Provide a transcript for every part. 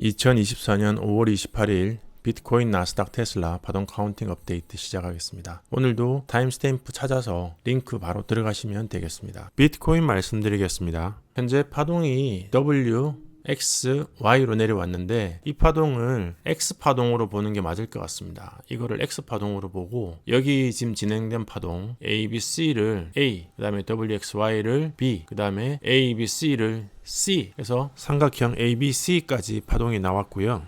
2024년 5월 28일 비트코인 나스닥 테슬라 파동 카운팅 업데이트 시작하겠습니다. 오늘도 타임스탬프 찾아서 링크 바로 들어가시면 되겠습니다. 비트코인 말씀드리겠습니다. 현재 파동이 W X, Y로 내려왔는데 이 파동을 X 파동으로 보는 게 맞을 것 같습니다. 이거를 X 파동으로 보고 여기 지금 진행된 파동 A, B, C를 A, 그 다음에 W, X, Y를 B, 그 다음에 A, B, C를 C 해서 삼각형 A, B, C까지 파동이 나왔고요.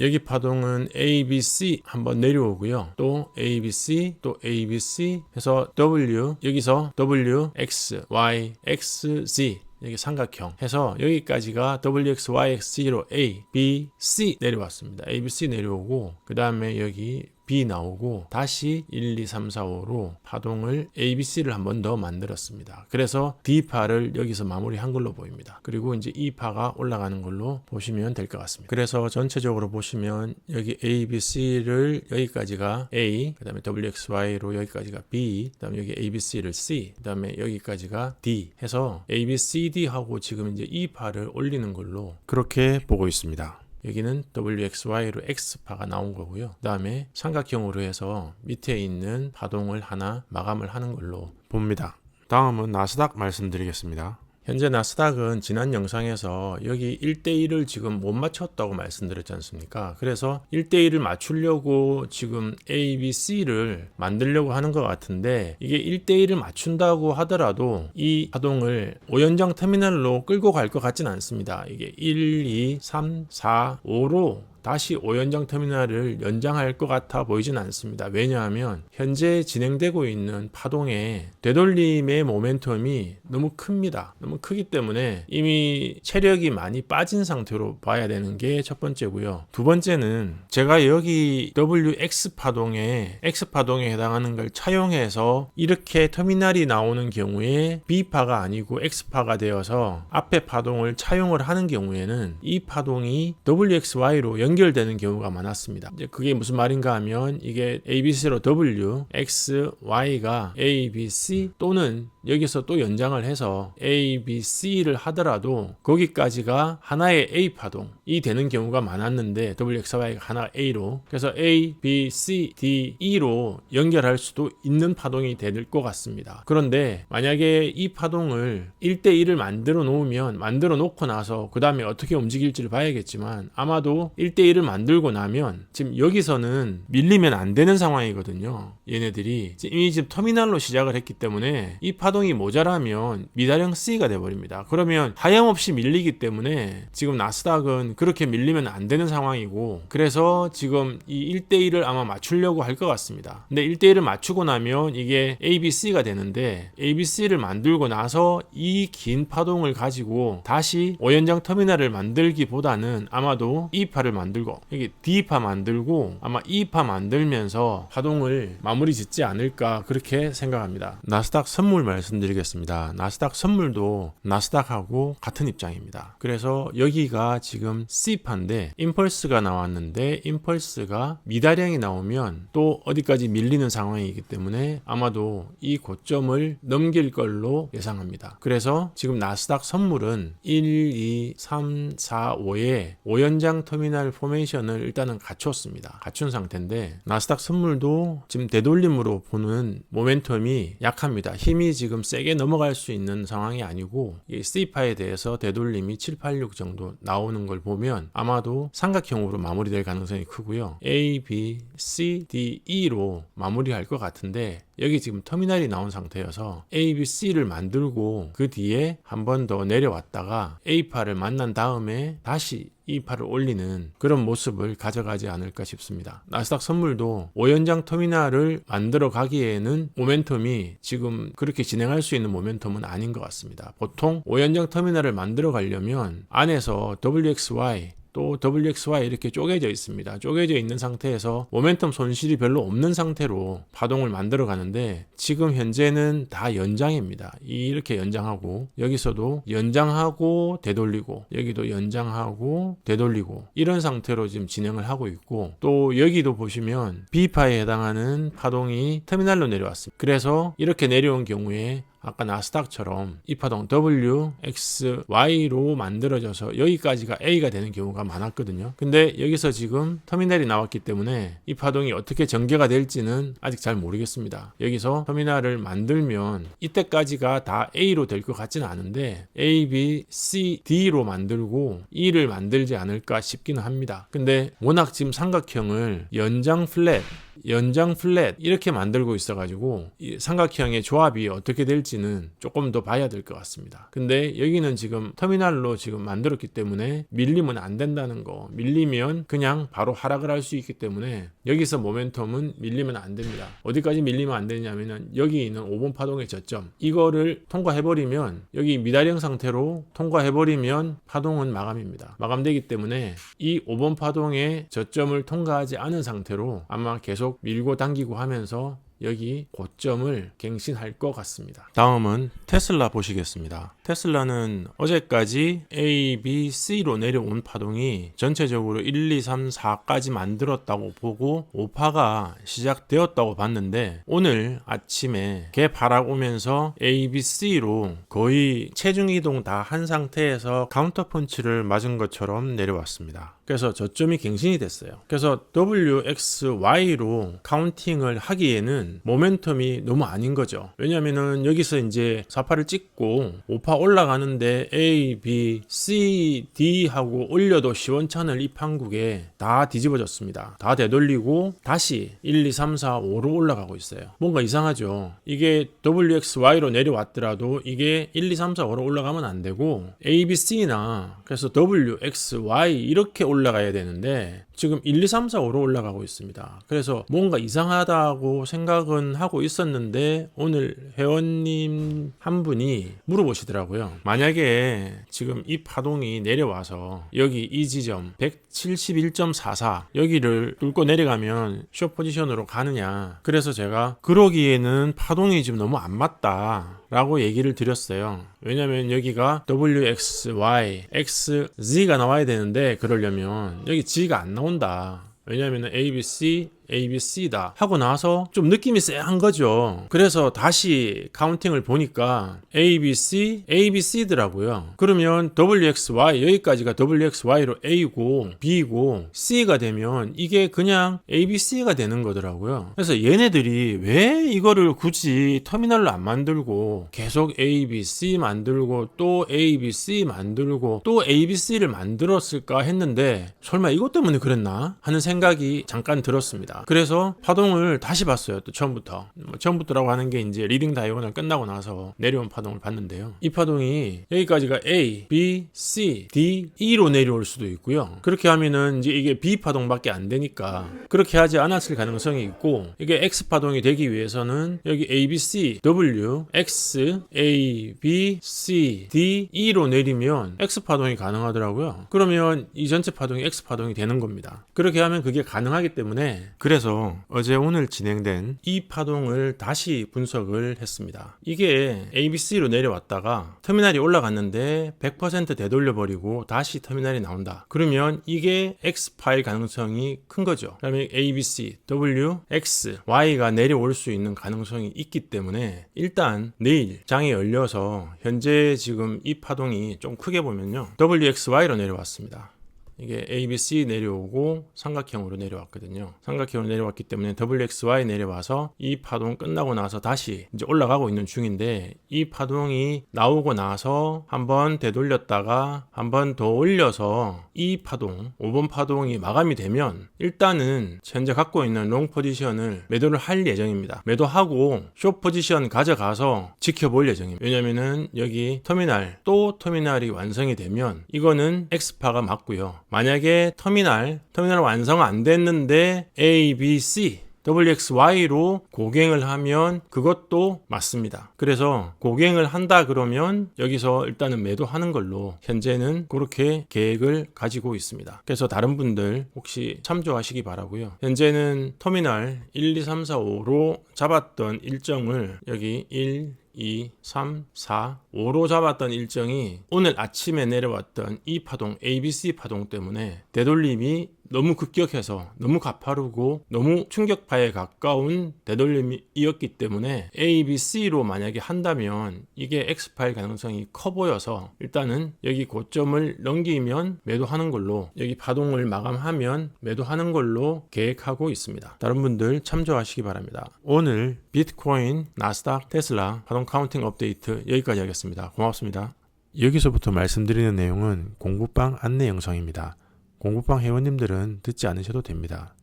여기 파동은 ABC 한번 내려오고요. 또 ABC, 또 ABC 해서 W, 여기서 W, X, Y, X, Z 여기 삼각형 해서 여기까지가 WX, YX로 A, B, C 내려왔습니다. A, B, C 내려오고 그 다음에 여기 B 나오고 다시 1, 2, 3, 4, 5로 파동을 ABC를 한 번 더 만들었습니다. 그래서 D파를 여기서 마무리한 걸로 보입니다. 그리고 이제 E파가 올라가는 걸로 보시면 될 것 같습니다. 그래서 전체적으로 보시면 여기 ABC를 여기까지가 A, 그 다음에 WXY로 여기까지가 B, 그 다음에 여기 ABC를 C, 그 다음에 여기까지가 D 해서 ABCD하고 지금 이제 E파를 올리는 걸로 그렇게 보고 있습니다. 여기는 WXY로 X파가 나온 거고요. 그 다음에 삼각형으로 해서 밑에 있는 파동을 하나 마감을 하는 걸로 봅니다. 다음은 나스닥 말씀드리겠습니다. 현재 나스닥은 지난 영상에서 여기 1대1을 지금 못 맞췄다고 말씀드렸지 않습니까? 그래서 1대1을 맞추려고 지금 A, B, C를 만들려고 하는 것 같은데 이게 1대1을 맞춘다고 하더라도 이 파동을 5연장 터미널로 끌고 갈 것 같진 않습니다. 이게 1, 2, 3, 4, 5로 다시 5연장 터미널을 연장할 것 같아 보이진 않습니다. 왜냐하면 현재 진행되고 있는 파동의 되돌림의 모멘텀이 너무 큽니다. 너무 크기 때문에 이미 체력이 많이 빠진 상태로 봐야 되는 게 첫 번째고요. 두 번째는 제가 여기 WX 파동에 X 파동에 해당하는 걸 차용해서 이렇게 터미널이 나오는 경우에 B파가 아니고 X파가 되어서 앞에 파동을 차용을 하는 경우에는 이 파동이 WXY로 연 연결되는 경우가 많았습니다. 이제 그게 무슨 말인가 하면 이게 ABC로 W, X, Y가 A, B, C 또는 여기서 또 연장을 해서 A, B, C를 하더라도 거기까지가 하나의 A 파동이 되는 경우가 많았는데 WXY가 하나 A로 그래서 A, B, C, D, E로 연결할 수도 있는 파동이 될 것 같습니다. 그런데 만약에 이 파동을 1대1을 만들어 놓으면 만들어 놓고 나서 그 다음에 어떻게 움직일지를 봐야겠지만 아마도 1대 1 1대1을 만들고 나면 지금 여기서는 밀리면 안 되는 상황이거든요. 얘네들이 이미 지금 터미널로 시작을 했기 때문에 이 파동이 모자라면 미다령 C가 돼버립니다. 그러면 하염없이 밀리기 때문에 지금 나스닥은 그렇게 밀리면 안 되는 상황이고 그래서 지금 이 1대1을 아마 맞추려고 할 것 같습니다. 근데 1대1을 맞추고 나면 이게 ABC가 되는데 ABC를 만들고 나서 이 긴 파동을 가지고 다시 5연장 터미널을 만들기보다는 아마도 이 파를 만들 만들고 여기 D파 만들고 아마 E파 만들면서 파동을 마무리 짓지 않을까 그렇게 생각합니다. 나스닥 선물 말씀드리겠습니다. 나스닥 선물도 나스닥하고 같은 입장입니다. 그래서 여기가 지금 C파인데 임펄스가 나왔는데 임펄스가 미다량이 나오면 또 어디까지 밀리는 상황이기 때문에 아마도 이 고점을 넘길 걸로 예상합니다. 그래서 지금 나스닥 선물은 1, 2, 3, 4, 5에 5연장 터미널 포 메이션을 일단은 갖췄습니다. 갖춘 상태인데 나스닥 선물도 지금 되돌림으로 보는 모멘텀이 약합니다. 힘이 지금 세게 넘어갈 수 있는 상황이 아니고 이 C파에 대해서 되돌림이 7, 8, 6 정도 나오는 걸 보면 아마도 삼각형으로 마무리될 가능성이 크고요. A, B, C, D, E로 마무리할 것 같은데 여기 지금 터미널이 나온 상태여서 A, B, C를 만들고 그 뒤에 한 번 더 내려왔다가 A파를 만난 다음에 다시 이파를 올리는 그런 모습을 가져가지 않을까 싶습니다. 나스닥 선물도 5연장 터미널을 만들어 가기에는 모멘텀이 지금 그렇게 진행할 수 있는 모멘텀은 아닌 것 같습니다. 보통 5연장 터미널을 만들어 가려면 안에서 WXY 또 WXY 이렇게 쪼개져 있습니다. 쪼개져 있는 상태에서 모멘텀 손실이 별로 없는 상태로 파동을 만들어 가는데 지금 현재는 다 연장입니다. 이렇게 연장하고 여기서도 연장하고 되돌리고 여기도 연장하고 되돌리고 이런 상태로 지금 진행을 하고 있고 또 여기도 보시면 B파에 해당하는 파동이 터미널로 내려왔습니다. 그래서 이렇게 내려온 경우에 아까 나스닥처럼 이 파동 W, X, Y로 만들어져서 여기까지가 A가 되는 경우가 많았거든요. 근데 여기서 지금 터미널이 나왔기 때문에 이 파동이 어떻게 전개가 될지는 아직 잘 모르겠습니다. 여기서 터미널을 만들면 이때까지가 다 A로 될 것 같지는 않은데 A, B, C, D로 만들고 E를 만들지 않을까 싶기는 합니다. 근데 워낙 지금 삼각형을 연장 플랫 연장 플랫 이렇게 만들고 있어가지고 이 삼각형의 조합이 어떻게 될지는 조금 더 봐야 될 것 같습니다. 근데 여기는 지금 터미널로 지금 만들었기 때문에 밀리면 안 된다는 거 밀리면 그냥 바로 하락을 할 수 있기 때문에 여기서 모멘텀은 밀리면 안 됩니다. 어디까지 밀리면 안 되냐면은 여기 있는 5번 파동의 저점 이거를 통과해버리면 여기 미다령 상태로 통과해버리면 파동은 마감입니다. 마감되기 때문에 이 5번 파동의 저점을 통과하지 않은 상태로 아마 계속 밀고 당기고 하면서 여기 고점을 갱신할 것 같습니다. 다음은 테슬라 보시겠습니다. 테슬라는 어제까지 A, B, C로 내려온 파동이 전체적으로 1, 2, 3, 4까지 만들었다고 보고 5파가 시작되었다고 봤는데 오늘 아침에 개파락 오면서 A, B, C로 거의 체중 이동 다 한 상태에서 카운터 펀치를 맞은 것처럼 내려왔습니다. 그래서 저점이 갱신이 됐어요. 그래서 W, X, Y로 카운팅을 하기에는 모멘텀이 너무 아닌 거죠. 왜냐면은 여기서 이제 4파를 찍고 5파 올라가는데 A, B, C, D 하고 올려도 시원찮을 이 판국에 다 뒤집어졌습니다. 다 되돌리고 다시 1, 2, 3, 4, 5로 올라가고 있어요. 뭔가 이상하죠. 이게 W, X, Y로 내려왔더라도 이게 1, 2, 3, 4, 5로 올라가면 안 되고 A, B, C나 그래서 W, X, Y 이렇게 올라가야 되는데 지금 1, 2, 3, 4, 5로 올라가고 있습니다. 그래서 뭔가 이상하다고 생각은 하고 있었는데 오늘 회원님 한 분이 물어보시더라고요. 만약에 지금 이 파동이 내려와서 여기 이 지점 171.44 여기를 뚫고 내려가면 쇼 포지션으로 가느냐. 그래서 제가 그러기에는 파동이 지금 너무 안 맞다. 라고 얘기를 드렸어요. 왜냐면 여기가 W, X, Y, X, Z가 나와야 되는데 그러려면 여기 G가 안 나온다. 왜냐면 A, B, C, A, B, C다 하고 나서 좀 느낌이 쎄한 거죠. 그래서 다시 카운팅을 보니까 A, B, C, A, B, C더라고요. 그러면 W, X, Y 여기까지가 W, X, Y로 A고 B고 C가 되면 이게 그냥 A, B, C가 되는 거더라고요. 그래서 얘네들이 왜 이거를 굳이 터미널로 안 만들고 계속 A, B, C 만들고 또 A, B, C 만들고 또 A, B, C를 만들었을까 했는데 설마 이것 때문에 그랬나 하는 생각이 잠깐 들었습니다. 그래서 파동을 다시 봤어요. 또 처음부터. 뭐 처음부터라고 하는 게 이제 리딩 다이고널 끝나고 나서 내려온 파동을 봤는데요. 이 파동이 여기까지가 A, B, C, D, E로 내려올 수도 있고요. 그렇게 하면은 이제 이게 B 파동밖에 안 되니까 그렇게 하지 않았을 가능성이 있고 이게 X 파동이 되기 위해서는 여기 A, B, C, W, X, A, B, C, D, E로 내리면 X 파동이 가능하더라고요. 그러면 이 전체 파동이 X 파동이 되는 겁니다. 그렇게 하면 그게 가능하기 때문에 그래서 어제 오늘 진행된 이 파동을 다시 분석을 했습니다. 이게 ABC로 내려왔다가 터미널이 올라갔는데 100% 되돌려버리고 다시 터미널이 나온다. 그러면 이게 X 파일 가능성이 큰 거죠. 그다음에 ABC, W, X, Y가 내려올 수 있는 가능성이 있기 때문에 일단 내일 장이 열려서 현재 지금 이 파동이 좀 크게 보면요. WXY로 내려왔습니다. 이게 A, B, C 내려오고 삼각형으로 내려왔거든요. 삼각형으로 내려왔기 때문에 WXY 내려와서 이 파동 끝나고 나서 다시 이제 올라가고 있는 중인데 이 파동이 나오고 나서 한번 되돌렸다가 한번 더 올려서 이 파동, 5번 파동이 마감이 되면 일단은 현재 갖고 있는 롱 포지션을 매도를 할 예정입니다. 매도하고 쇼 포지션 가져가서 지켜볼 예정입니다. 왜냐면은 여기 터미널 또 터미널이 완성이 되면 이거는 X파가 맞고요. 만약에 터미널, 터미널 완성 안 됐는데 A, B, C WXY로 고갱을 하면 그것도 맞습니다. 그래서 고갱을 한다 그러면 여기서 일단은 매도하는 걸로 현재는 그렇게 계획을 가지고 있습니다. 그래서 다른 분들 혹시 참조하시기 바라고요. 현재는 터미널 1, 2, 3, 4, 5로 잡았던 일정을 여기 1, 2, 3, 4, 5로 잡았던 일정이 오늘 아침에 내려왔던 이 파동, ABC 파동 때문에 되돌림이 너무 급격해서 너무 가파르고 너무 충격파에 가까운 되돌림이었기 때문에 A, B, C로 만약에 한다면 이게 X파일 가능성이 커 보여서 일단은 여기 고점을 넘기면 매도하는 걸로 여기 파동을 마감하면 매도하는 걸로 계획하고 있습니다. 다른 분들 참조하시기 바랍니다. 오늘 비트코인, 나스닥, 테슬라 파동 카운팅 업데이트 여기까지 하겠습니다. 고맙습니다. 여기서부터 말씀드리는 내용은 공부방 안내 영상입니다. 공부방 회원님들은 듣지 않으셔도 됩니다.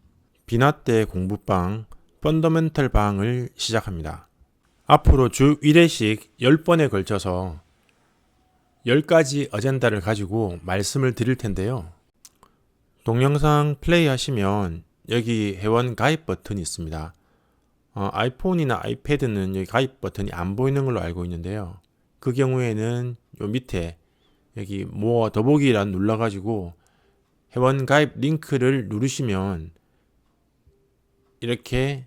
비나 때 공부방 펀더멘털 방을 시작합니다. 앞으로 주 1회씩 10번에 걸쳐서 10가지 어젠다를 가지고 말씀을 드릴 텐데요. 동영상 플레이 하시면 여기 회원 가입 버튼이 있습니다. 어, 아이폰이나 아이패드는 여기 가입 버튼이 안 보이는 걸로 알고 있는데요. 그 경우에는 요 밑에 여기 뭐 더보기란 눌러가지고 회원 가입 링크를 누르시면 이렇게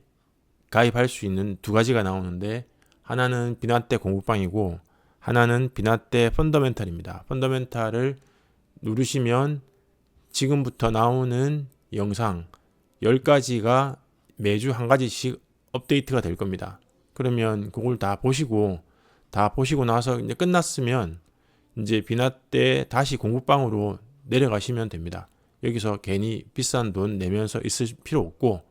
가입할 수 있는 두 가지가 나오는데 하나는 비나떼 공부방이고 하나는 비나떼 펀더멘탈입니다. 펀더멘탈을 누르시면 지금부터 나오는 영상 10가지가 매주 한 가지씩 업데이트가 될 겁니다. 그러면 그걸 다 보시고 다 보시고 나서 이제 끝났으면 이제 비나떼 다시 공부방으로 내려가시면 됩니다. 여기서 괜히 비싼 돈 내면서 있을 필요 없고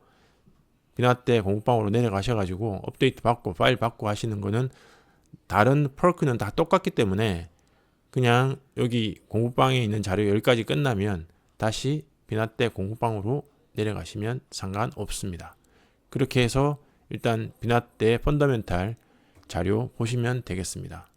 비나떼 공부방으로 내려가셔가지고 업데이트 받고 파일 받고 하시는 거는 다른 펄크는 다 똑같기 때문에 그냥 여기 공부방에 있는 자료 10가지 끝나면 다시 비나떼 공부방으로 내려가시면 상관없습니다. 그렇게 해서 일단 비나떼 펀더멘탈 자료 보시면 되겠습니다.